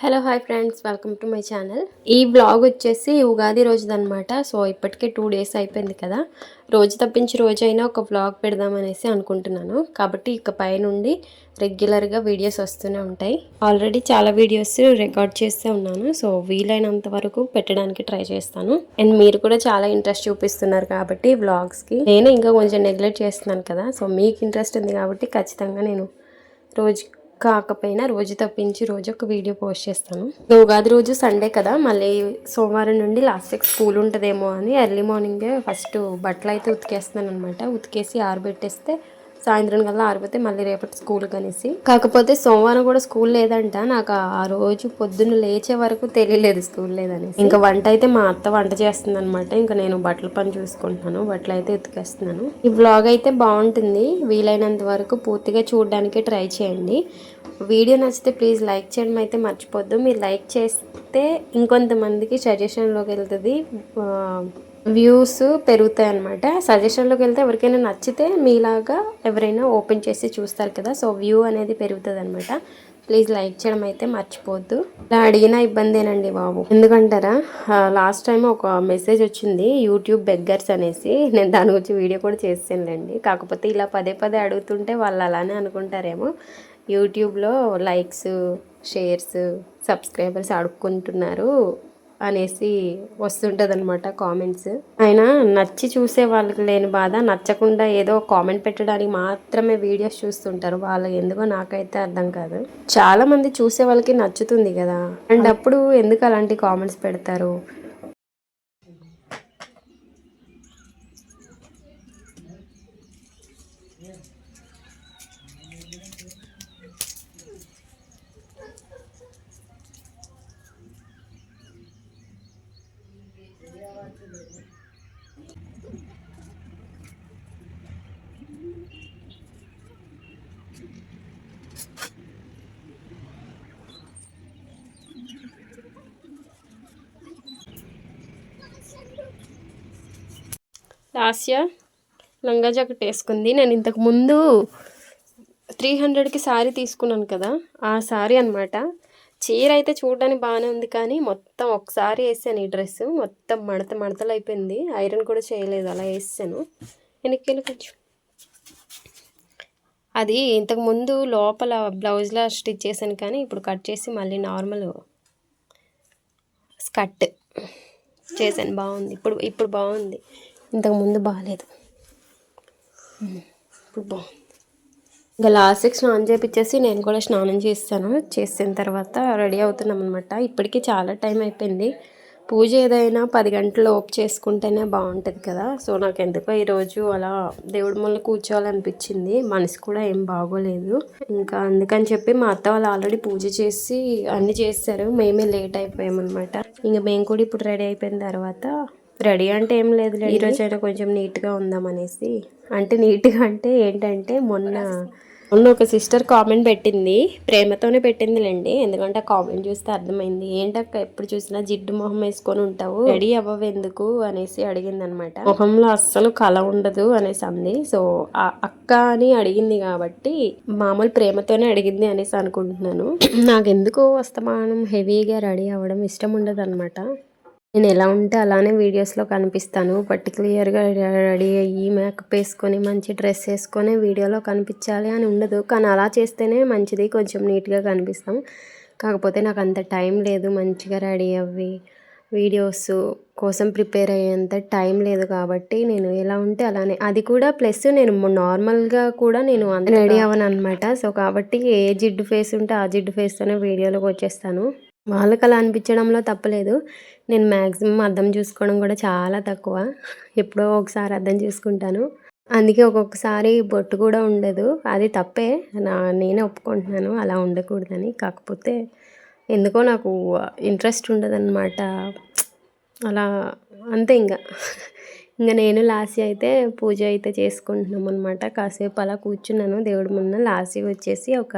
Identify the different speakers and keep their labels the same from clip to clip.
Speaker 1: Hello hi friends welcome to my channel ఈ blog వచ్చేసి ఉగాది రోజుదనమాట సో ఇప్పటికే టూ డేస్ అయిపోయింది కదా. రోజు తప్పించి రోజైనా ఒక బ్లాగ్ పెడదామనేసి అనుకుంటున్నాను. కాబట్టి ఇక పైనుండి రెగ్యులర్గా వీడియోస్ వస్తూనే ఉంటాయి. ఆల్రెడీ చాలా వీడియోస్ రికార్డ్ చేస్తూ ఉన్నాను. సో వీలైనంత వరకు పెట్టడానికి ట్రై చేస్తాను. అండ్ మీరు కూడా చాలా ఇంట్రెస్ట్ చూపిస్తున్నారు కాబట్టి వ్లాగ్స్కి నేను ఇంకా కొంచెం నెగ్లెక్ట్ చేస్తున్నాను కదా. సో మీకు ఇంట్రెస్ట్ ఉంది కాబట్టి ఖచ్చితంగా నేను రోజు కాకపోయినా రోజు తప్పించి రోజు ఒక వీడియో పోస్ట్ చేస్తాను. ఉగాది రోజు సండే కదా మళ్ళీ సోమవారం నుండి లాస్ట్ స్కూల్ ఉంటుందేమో అని ఎర్లీ మార్నింగే ఫస్ట్ బట్టలు అయితే ఉతికేస్తున్నాను అనమాట ఉతికేసి ఆరబెట్టేస్తే సాయంత్రం కల్లా ఆరిపోతే మళ్ళీ రేపటి స్కూల్ కనేసి. కాకపోతే సోమవారం కూడా స్కూల్ లేదంట. నాకు ఆ రోజు పొద్దున్న లేచే వరకు తెలియలేదు స్కూల్ లేదని ఇంకా వంట అయితే మా అత్త వంట చేస్తుంది అనమాట ఇంకా నేను బట్టల పని చూసుకుంటున్నాను. బట్టలు అయితే ఉతికేస్తున్నాను. ఈ వ్లాగ్ అయితే బాగుంటుంది. వీలైనంత వరకు పూర్తిగా చూడడానికి ట్రై చేయండి. వీడియో నచ్చితే ప్లీజ్ లైక్ చేయడం అయితే మర్చిపోద్దు. మీరు లైక్ చేస్తే ఇంకొంతమందికి సజెషన్లోకి వెళ్తుంది. వ్యూస్ పెరుగుతాయి అనమాట సజెషన్లోకి వెళ్తే ఎవరికైనా నచ్చితే మీలాగా ఎవరైనా ఓపెన్ చేసి చూస్తారు కదా సో వ్యూ అనేది పెరుగుతుంది అనమాట ప్లీజ్ లైక్ చేయడం అయితే మర్చిపోద్దు ఇలా అడిగినా ఇబ్బందేనండి బాబు. ఎందుకంటారా లాస్ట్ టైం ఒక మెసేజ్ వచ్చింది యూట్యూబ్ బెగ్గర్స్ అనేసి. నేను దాని గురించి వీడియో కూడా చేసానులేండి కాకపోతే ఇలా పదే పదే అడుగుతుంటే వాళ్ళు అలానే అనుకుంటారేమో. యూట్యూబ్లో లైక్స్ షేర్స్ సబ్స్క్రైబర్స్ అడుక్కుంటున్నారు. అనేసి వస్తుంటుంది అనమాట కామెంట్స్. ఆయన నచ్చి చూసే వాళ్ళకి లేని బాధ నచ్చకుండా ఏదో కామెంట్ పెట్టడానికి మాత్రమే వీడియోస్ చూస్తుంటారు. వాళ్ళు ఎందుకో నాకైతే అర్థం కాదు. చాలా మంది చూసే వాళ్ళకి నచ్చుతుంది కదా. అండ్ అప్పుడు ఎందుకు అలాంటి కామెంట్స్ పెడతారు? లాస్య లంగా జాకెట్ వేసుకుంది. నేను ఇంతకు ముందు త్రీ హండ్రెడ్కి శారీ తీసుకున్నాను కదా ఆ శారీ అనమాట చీర అయితే చూడడానికి బాగానే ఉంది కానీ మొత్తం ఒకసారి వేసాను ఈ డ్రెస్. మొత్తం మడత మడతలు అయిపోయింది. ఐరన్ కూడా చేయలేదు అలా వేసాను. వెనక్కి కొంచెం. అది ఇంతకు ముందు లోపల బ్లౌజ్లా స్టిచ్ చేశాను కానీ ఇప్పుడు కట్ చేసి మళ్ళీ నార్మల్ స్కర్ట్ చేశాను. బాగుంది. ఇప్పుడు ఇప్పుడు బాగుంది. ఇంతకుముందు బాగాలేదు ఇప్పుడు బాగుంది. ఇంకా లాస్ట్కి స్నానం చేపించేసి నేను కూడా స్నానం చేస్తాను. చేసిన తర్వాత రెడీ అవుతున్నాం అనమాట ఇప్పటికీ చాలా టైం అయిపోయింది. పూజ ఏదైనా పది గంటలు ఓప్ చేసుకుంటేనే బాగుంటుంది కదా. సో నాకు ఎందుకో ఈరోజు అలా దేవుడి మళ్ళీ కూర్చోవాలనిపించింది. మనసు కూడా ఏం బాగోలేదు. ఇంకా అందుకని చెప్పి మా అత్త వాళ్ళు ఆల్రెడీ పూజ చేసి అన్నీ చేస్తారు మేమే లేట్ అయిపోయామన్నమాట. ఇంకా మేము కూడా ఇప్పుడు రెడీ అయిపోయిన తర్వాత రెడీ అంటే ఏం లేదు ఈరోజు అయినా కొంచెం నీట్గా ఉందామనేసి. అంటే నీట్గా అంటే ఏంటంటే మొన్న మొన్న ఒక సిస్టర్ కామెంట్ పెట్టింది. ప్రేమతోనే పెట్టిందిలేండి ఎందుకంటే కామెంట్ చూస్తే అర్థమైంది. ఏంటక్క ఎప్పుడు చూసినా జిడ్డు మొహం వేసుకొని ఉంటావు? రెడీ అవ్వవెందుకు? అనేసి అడిగింది అనమాట మొహంలో అస్సలు కళ ఉండదు అనేసి అంది. సో ఆ అక్క అని అడిగింది కాబట్టి మామూలు ప్రేమతోనే అడిగింది అనేసి అనుకుంటున్నాను. నాకు ఎందుకు వస్తమానం హెవీగా రెడీ అవ్వడం ఇష్టం ఉండదు అనమాట నేను ఎలా ఉంటే అలానే వీడియోస్లో కనిపిస్తాను. పర్టికులర్గా రెడీ అయ్యి మేకప్ వేసుకొని మంచి డ్రెస్ వేసుకొని వీడియోలో కనిపించాలి అని ఉండదు. కానీ అలా చేస్తేనే మంచిది. కొంచెం నీట్గా కనిపిస్తాం. కాకపోతే నాకు అంత టైం లేదు మంచిగా రెడీ అవ్వి వీడియోస్ కోసం ప్రిపేర్ అయ్యేంత టైం లేదు కాబట్టి నేను ఎలా ఉంటే అలానే. అది కూడా ప్లస్ నేను నార్మల్గా కూడా నేను అంత రెడీ అవ్వను అనమాట సో కాబట్టి ఏ జిడ్డు ఫేస్ ఉంటే ఆ జిడ్డు ఫేస్తోనే వీడియోలోకి వచ్చేస్తాను. వాళ్ళకి అలా అనిపించడంలో తప్పలేదు. నేను మ్యాక్సిమం అర్థం చూసుకోవడం కూడా చాలా తక్కువ. ఎప్పుడో ఒకసారి అర్థం చేసుకుంటాను. అందుకే ఒక్కొక్కసారి బొట్టు కూడా ఉండదు. అది తప్పే. నా నేనే ఒప్పుకుంటున్నాను. అలా ఉండకూడదని. కాకపోతే ఎందుకో నాకు ఇంట్రెస్ట్ ఉండదన్నమాట. అలా అంతే ఇంకా ఇంకా నేను లాసీ అయితే పూజ అయితే చేసుకుంటున్నాం అనమాట కాసేపు అలా కూర్చున్నాను. దేవుడి ముందు లాసీ వచ్చేసి ఒక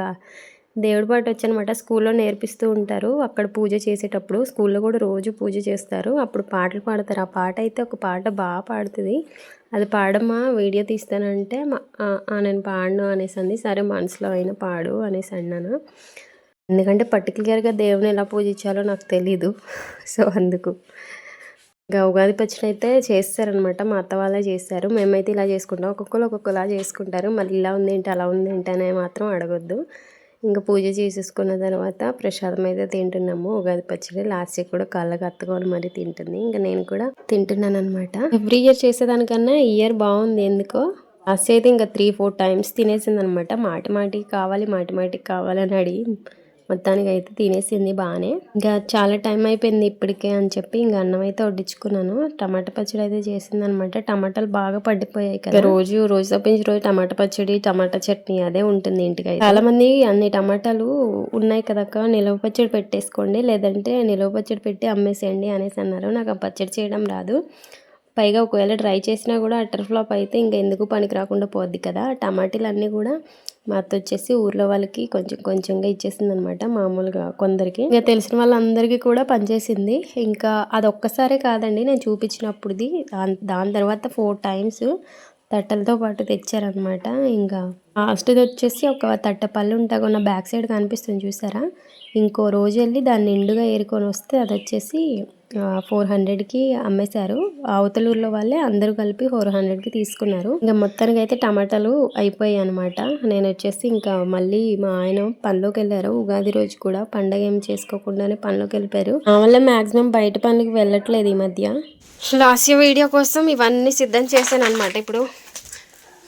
Speaker 1: దేవుడి పాట వచ్చనమాట స్కూల్లో నేర్పిస్తూ ఉంటారు. అక్కడ పూజ చేసేటప్పుడు స్కూల్లో కూడా రోజు పూజ చేస్తారు. అప్పుడు పాటలు పాడతారు. ఆ పాట అయితే ఒక పాట బాగా పాడుతుంది. అది పాడమ్మా వీడియో తీస్తానంటే నేను పాడను అనేసి అంది సరే మనసులో అయినా పాడు అనేసి అన్నాను. ఎందుకంటే పర్టికులర్గా దేవుని ఎలా పూజించాలో నాకు తెలీదు. సో అందుకు. ఇంకా ఉగాది పచ్చడి అయితే చేస్తారనమాట. మా అత్త వాళ్ళే చేస్తారు. మేమైతే ఇలా చేసుకుంటాం. ఒక్కొక్కరు ఒక్కొక్కలా చేసుకుంటారు. మళ్ళీ ఇలా ఉంది ఏంటి అలా ఉంది ఏంటి అనే మాత్రం అడగొద్దు. ఇంకా పూజ చేసేసుకున్న తర్వాత ప్రసాదం అయితే తింటున్నాము. ఉగాది పచ్చడి లాస్ట్ కూడా కళ్ళకు అత్తుకొని మరి తింటుంది. ఇంకా నేను కూడా తింటున్నాను అనమాట ఎవ్రీ ఇయర్ చేసేదానికన్నా ఇయర్ బాగుంది. ఎందుకో? లాస్ట్ అయితే ఇంకా త్రీ ఫోర్ టైమ్స్ తినేసింది అనమాట మాటి మాటికి కావాలి మాటి మాటికి కావాలని అడిగి మొత్తానికి అయితే తినేసింది బాగానే ఇంకా చాలా టైం అయిపోయింది ఇప్పటికే అని చెప్పి ఇంకా అన్నం అయితే వడ్డించుకున్నాను. టమాటా పచ్చడి అయితే చేసింది అనమాట టమాటాలు బాగా పడిపోయాయి కదా. రోజు రోజు తప్పించి రోజు టమాటా పచ్చడి టమాటా చట్నీ అదే ఉంటుంది ఇంటికి అయితే. చాలా మంది అన్ని టమాటాలు ఉన్నాయి కదక్క నిలవ పచ్చడి పెట్టేసుకోండి. లేదంటే నిలవ పచ్చడి పెట్టి అమ్మేసేయండి అనేసి అన్నారు. నాకు ఆ పచ్చడి చేయడం రాదు. పైగా ఒకవేళ ట్రై చేసినా కూడా అటర్ ఫ్లాప్ అయితే ఇంకా ఎందుకు పనికి రాకుండా పోద్ది కదా. టమాటీలన్నీ కూడా మా అత్త వచ్చేసి ఊర్లో వాళ్ళకి కొంచెం కొంచెంగా ఇచ్చేసింది అనమాట మామూలుగా కొందరికి. ఇంకా తెలిసిన వాళ్ళందరికీ కూడా పనిచేసింది. ఇంకా అది ఒక్కసారే కాదండి నేను చూపించినప్పుడుది. దాని దాని తర్వాత ఫోర్ టైమ్స్ తట్టలతో పాటు తెచ్చారనమాట. ఇంకా లాస్ట్ది వచ్చేసి ఒక తట్ట పళ్ళు ఉంటా ఉన్న బ్యాక్ సైడ్ కనిపిస్తుంది చూసారా? ఇంకో రోజు వెళ్ళి దాన్ని నిండుగా ఏరుకొని వస్తే అది వచ్చేసి ఫోర్ హండ్రెడ్కి అమ్మేశారు. అవతలూరులో వాళ్ళే అందరూ కలిపి ఫోర్ హండ్రెడ్కి తీసుకున్నారు. ఇంకా మొత్తానికి అయితే టమాటాలు అయిపోయాయి అనమాట నేను వచ్చేసి ఇంకా మళ్ళీ మా ఆయన పనిలోకి వెళ్ళారు ఉగాది రోజు కూడా పండగ ఏం చేసుకోకుండానే పనిలోకి వెళ్ళిపోయారు ఆ వల్ల మాక్సిమం బయట పనికి వెళ్ళట్లేదు ఈ మధ్య. లాస్ట్ వీడియో కోసం ఇవన్నీ సిద్ధం చేశాను అనమాట ఇప్పుడు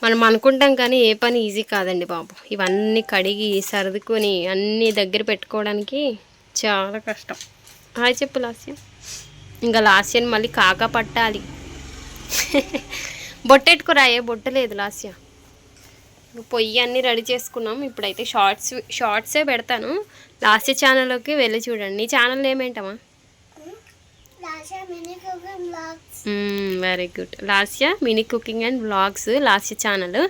Speaker 1: మనం అనుకుంటాం కానీ ఏ పని ఈజీ కాదండి బాబు. ఇవన్నీ కడిగి సర్దుకొని అన్నీ దగ్గర పెట్టుకోవడానికి చాలా కష్టం. హాయ్ చెప్పు లాస్యం ఇంకా లాస్యం మళ్ళీ కాక పట్టాలి. బొట్టెట్టుకురాయే బొట్టలేదు లాస్య. పొయ్యి అన్నీ రెడీ చేసుకున్నాం. ఇప్పుడైతే షార్ట్స్ షార్ట్సే పెడతాను. లాస్ట్ ఛానల్లోకి వెళ్ళి చూడండి. నీ channel ఏమేంటమ్మా very good Lasya mini cooking and vlogs Lasya channel.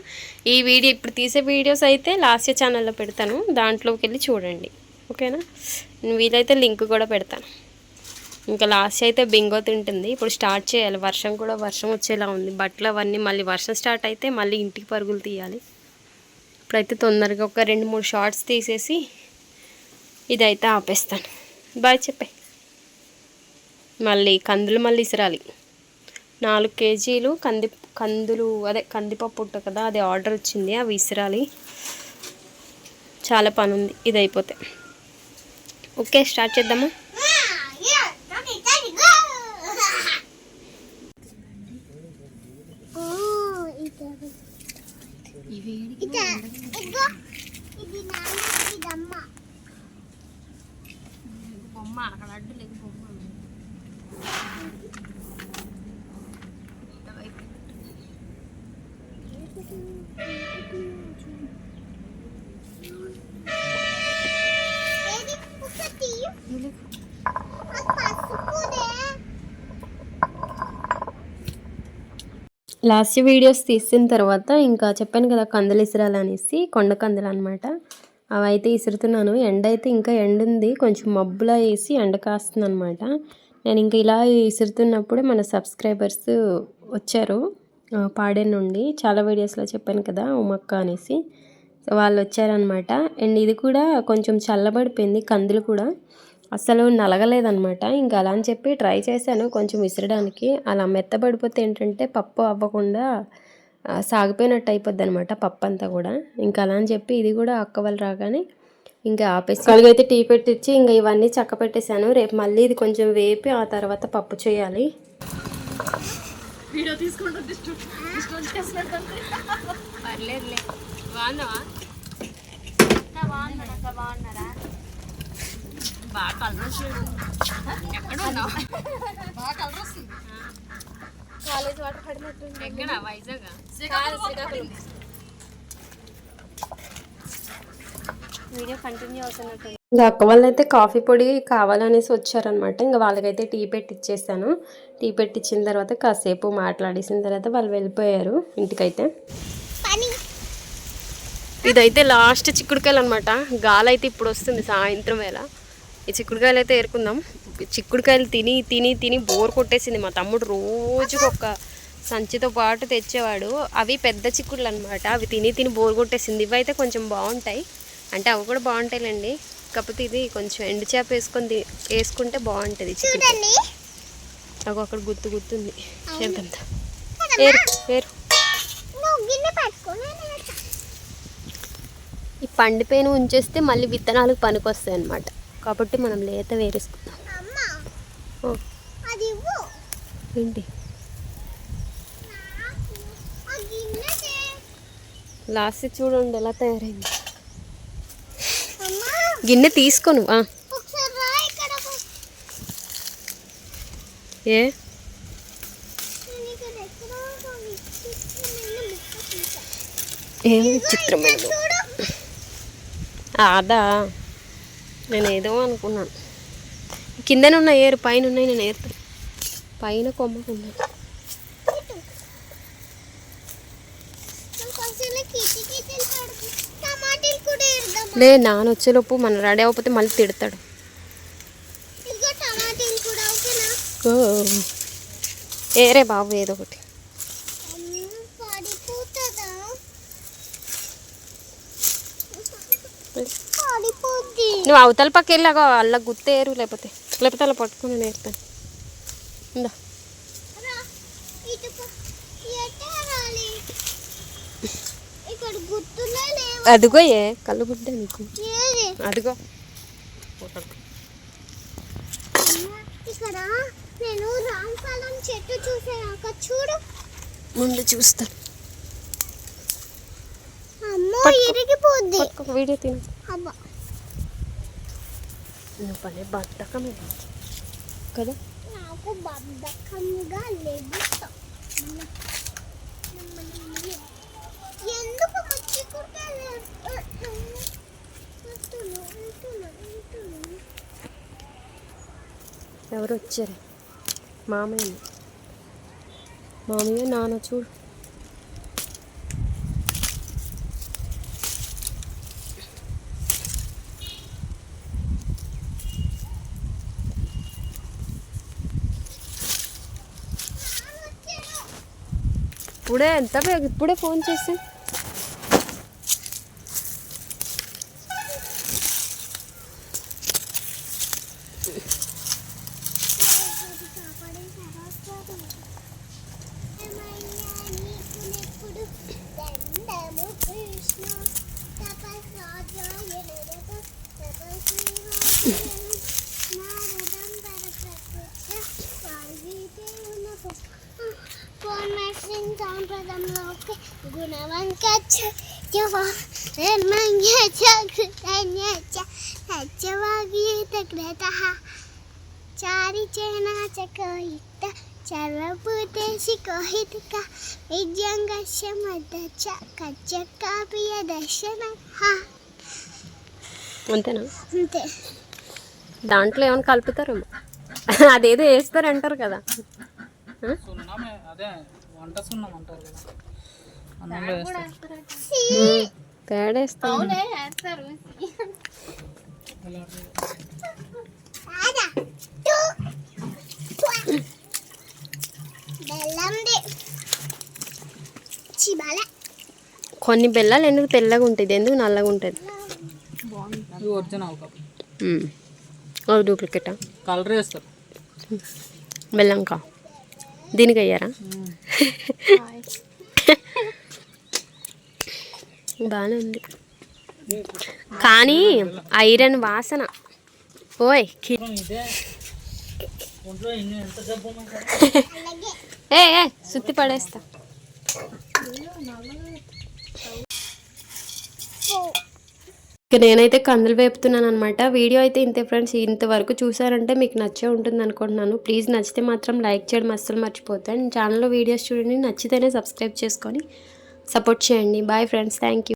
Speaker 1: ఈ వీడియో ఇప్పుడు తీసే వీడియోస్ అయితే లాస్య ఛానల్లో పెడతాను. దాంట్లోకి వెళ్ళి చూడండి. ఓకేనా? వీలైతే లింక్ కూడా పెడతాను. ఇంకా లాస్ట్ అయితే బింగో తింటుంది. ఇప్పుడు స్టార్ట్ చేయాలి. వర్షం కూడా వర్షం వచ్చేలా ఉంది. బట్టలు అవన్నీ మళ్ళీ వర్షం స్టార్ట్ అయితే మళ్ళీ ఇంటికి పరుగులు తీయాలి. ఇప్పుడైతే తొందరగా ఒక రెండు మూడు షార్ట్స్ తీసేసి ఇదైతే ఆపేస్తాను. బాయ్ చెప్పే. మళ్ళీ కందులు మళ్ళీ ఇసరాలి. నాలుగు కేజీలు కంది కందులు అదే కందిపప్పు ఉంటుంది కదా అది ఆర్డర్ వచ్చింది. అవి ఇసరాలి. చాలా పని ఉంది. ఇది అయిపోతే ఓకే స్టార్ట్ చేద్దామా? బొమ్మ అక్కడ అడ్డు లేదు బొమ్మ లాస్ట్ వీడియోస్ తీసిన తర్వాత ఇంకా చెప్పాను కదా కందులు ఇసరాలు అనేసి కొండ కందులు అనమాట అవి అయితే ఇసురుతున్నాను. ఎండ అయితే ఇంకా ఎండ ఉంది కొంచెం మబ్బులా వేసి ఎండ కాస్తుంది అనమాట నేను ఇంకా ఇలా ఇసురుతున్నప్పుడే మన సబ్స్క్రైబర్స్ వచ్చారు. పాడే నుండి. చాలా వీడియోస్లో చెప్పాను కదా ఉమక్క అనేసి. వాళ్ళు వచ్చారనమాట అండ్ ఇది కూడా కొంచెం చల్లబడిపోయింది కందులు కూడా. అసలు నలగలేదనమాట ఇంకా అలా అని చెప్పి ట్రై చేశాను కొంచెం విసరడానికి. అలా మెత్తబడిపోతే ఏంటంటే పప్పు అవ్వకుండా సాగిపోయినట్టు అయిపోద్ది అనమాట పప్పు అంతా కూడా. ఇంకా అలా అని చెప్పి ఇది కూడా అక్క వాళ్ళు రాగానే ఇంకా ఆపేసి కలిగైతే టీ పెట్టించి ఇంకా ఇవన్నీ చక్క పెట్టేశాను. రేపు మళ్ళీ ఇది కొంచెం వేపి ఆ తర్వాత పప్పు చేయాలి. పర్లేదులే. బాగున్నావా? బాగా కలర్ వస్తుంది. ఎక్కడ ఉన్నావు. బాగా కలర్ వస్తుంది. కాలేజ్ వాటర్ పడినట్టు ఎక్కడ? వైజాగ్? వీడియో కంటిన్యూ అవుతున్నట్టు ఇంకా అక్క వాళ్ళు అయితే కాఫీ పొడి కావాలనేసి వచ్చారనమాట ఇంకా వాళ్ళకైతే టీ పెట్టి ఇచ్చేసాను టీ పెట్టి ఇచ్చిన తర్వాత కాసేపు మాట్లాడేసిన తర్వాత వాళ్ళు వెళ్ళిపోయారు ఇంటికైతే. ఇదైతే లాస్ట్ చిక్కుడుకాయలు అనమాట గాలి అయితే ఇప్పుడు వస్తుంది సాయంత్రం వేళ. ఈ చిక్కుడుకాయలు అయితే ఏరుకుందాం. చిక్కుడుకాయలు తిని తిని తిని బోర్ కొట్టేసింది మా తమ్ముడు. రోజుకు ఒక సంచితో పాటు తెచ్చేవాడు. అవి పెద్ద చిక్కుడులు అనమాట అవి తిని తిని బోర్ కొట్టేసింది. ఇవి అయితే కొంచెం బాగుంటాయి. అంటే అవి కూడా బాగుంటాయిలేండి. కాకపోతే ఇది కొంచెం ఎండు చేప వేసుకొని వేసుకుంటే బాగుంటుంది
Speaker 2: చూడండి.
Speaker 1: నాకు అక్కడ గుర్తు గుర్తుంది
Speaker 2: కదమ్మా?
Speaker 1: ఏరు ఏరు. ఈ పండిపోయిన ఉంచేస్తే మళ్ళీ విత్తనాలకు పనికొస్తాయి అన్నమాట కాబట్టి మనం లేత వేరేసుకుందాం. ఏంటి. లాస్ట్ చూడండి ఎలా తయారైంది. గిన్నె తీసుకోను. ఏ. ఏం
Speaker 2: చూడు.
Speaker 1: అదా. నేను ఏదో అనుకున్నాను. కిందనే ఉన్న ఏరు పైన ఉన్నాయి నేను ఏరుతాను పైన కొమ్మకు ఉన్నాయి
Speaker 2: ఇటు. నాకు అసలు కిటి కిటిలు పడుకు టమాటీలు కూడా వేద్దాం
Speaker 1: లే నాన్న వచ్చేలోపు మనం రెడీ అవ్వకపోతే మళ్ళీ తిడతాడు. ఏరే బాబు ఏదో ఒకటి.
Speaker 2: పడిపోద్ది
Speaker 1: నువ్వు అవతల పక్క వెళ్ళాగా అలా గుర్తేరు లేకపోతే లేకపోతే అలా పట్టుకుని నేర్తాను. ఇందా అదిగో ఏ కళ్ళు గుడ్డ నీకు. అదిగో.
Speaker 2: నేను రామఫలం చెట్టు చూడు
Speaker 1: ముందు చూస్తాను
Speaker 2: అమ్మో. ఇరిగిపోద్ది.
Speaker 1: వీడియో తిను
Speaker 2: అబ్బా.
Speaker 1: నువ్వు పనే బద్దకమే కదా?
Speaker 2: నాకు బద్ధకంగా లేదు. ఎందుకు
Speaker 1: ఎవరు వచ్చారు మామయ్య. మామయ్య నాన్న చూడు. ఇప్పుడే ఎంత ఇప్పుడే ఫోన్ చేసి
Speaker 2: చారి చేనాచకోహిత సర్వభూతేషి కోహితక విద్యంగస్య మద్దచ కచ్చకాపియ దర్శన
Speaker 1: అంతేనా?
Speaker 2: అంతే.
Speaker 1: దాంట్లో ఏమైనా కలుపుతారేమో? అదేదో వేస్తారంటారు కదా. ఆ? కొన్ని బెల్లాలు ఎందుకు తెల్లగా ఉంటుంది ఎందుకు నల్లగా ఉంటుంది?
Speaker 3: అవి
Speaker 1: డూప్లికేటా
Speaker 3: కలర్ వేస్తారు.
Speaker 1: బెల్లంకా? దీనికి అయ్యారా బాగానే ఉంది. కానీ ఐరన్ వాసన. ఓయ్ ఏ ఏ సుత్తి పడేస్తా. ఇక నేనైతే కందులు వేపుతున్నాను అనమాట వీడియో అయితే ఇంతే ఫ్రెండ్స్ ఇంతవరకు చూసారంటే మీకు నచ్చే ఉంటుంది అనుకుంటున్నాను. ప్లీజ్ నచ్చితే మాత్రం లైక్ చేయడం అస్సలు మర్చిపోతాను ఛానల్లో వీడియోస్ చూడండి నచ్చితేనే సబ్స్క్రైబ్ చేసుకొని సపోర్ట్ చేయండి. Bye friends thank you.